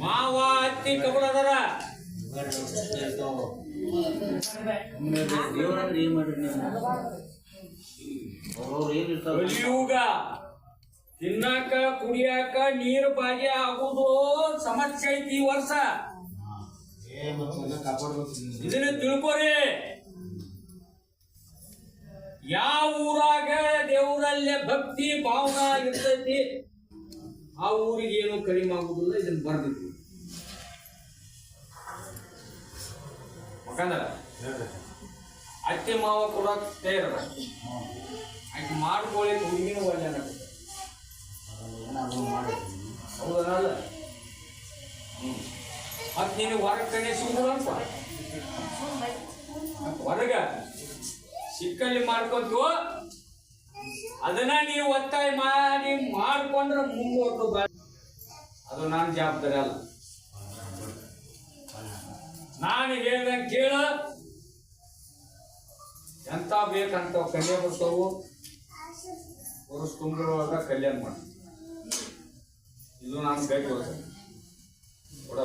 ಮಾವ ಅತ್ತಿ ಕಬಡ ಅದಾರ. ದೇವ್ರಂದ್ರೆ ಏನ್ ಮಾಡ್ರಿ ನೀವು? ಅವ್ರವ್ರು ಏನ್ ಇರ್ತಾವ ಕಲಿಯುಗ. ತಿನ್ನಾಕ ಕುಡಿಯಾಕ ನೀರು ಬಾಗಿ ಆಗುದು ಸಮಸ್ಯೆ ಐತಿ ಈ ವರ್ಷ. ಇದನ್ನ ತಿಳ್ಕೊರಿ. ಯಾವ ಊರಾಗ ದೇವರಲ್ಲೇ ಭಕ್ತಿ ಭಾವನಾ ಇರ್ತೈತಿ? ಆ ಊರಿಗೆ ಏನು ಕಡಿಮೆ ಆಗುದಿಲ್ಲ ಇದನ್ನು ಯಾಕಂದ್ರ ಅತ್ತೆ ಮಾವ ಕೂಡ ತಯಾರ ಆಕೆ ಮಾಡ್ಕೊಳ್ಳಿ, ಹುಡುಗಿನ ಒಳ್ಳೆ ಹೌದಲ್ಲ? ಮತ್ತೆ ನೀನು ಹೊರಗೆ ಕಣೆ ಸುಮ್ಮನಪ್ಪ ಹೊರಗ? ಸಿಕ್ಕಲ್ಲಿ ಮಾಡ್ಕೊಂತು ಅದನ್ನ ನೀವು ಒತ್ತಾಯ ಮಾಡಿ ಮಾಡಿಕೊಂಡ್ರೆ ಮುಂಗೋಟು ಅದು ನಾನು ಜವಾಬ್ದಾರಿ ಅಲ್ಲ. ನಾನು ಹೇಳ್ದಂಗೆ ಕೇಳ. ಎಂತ ಬೇಕಂತ ಕಲ್ಯಾಣ ಬರ್ಸವು ಅವರು ತುಂಬಿರುವಾಗ ಕಲ್ಯಾಣ ಮಾಡಿ. ಇದು ನಾನು ಕೈ ಕೊಡ್ತೇನೆ ಕೊಡ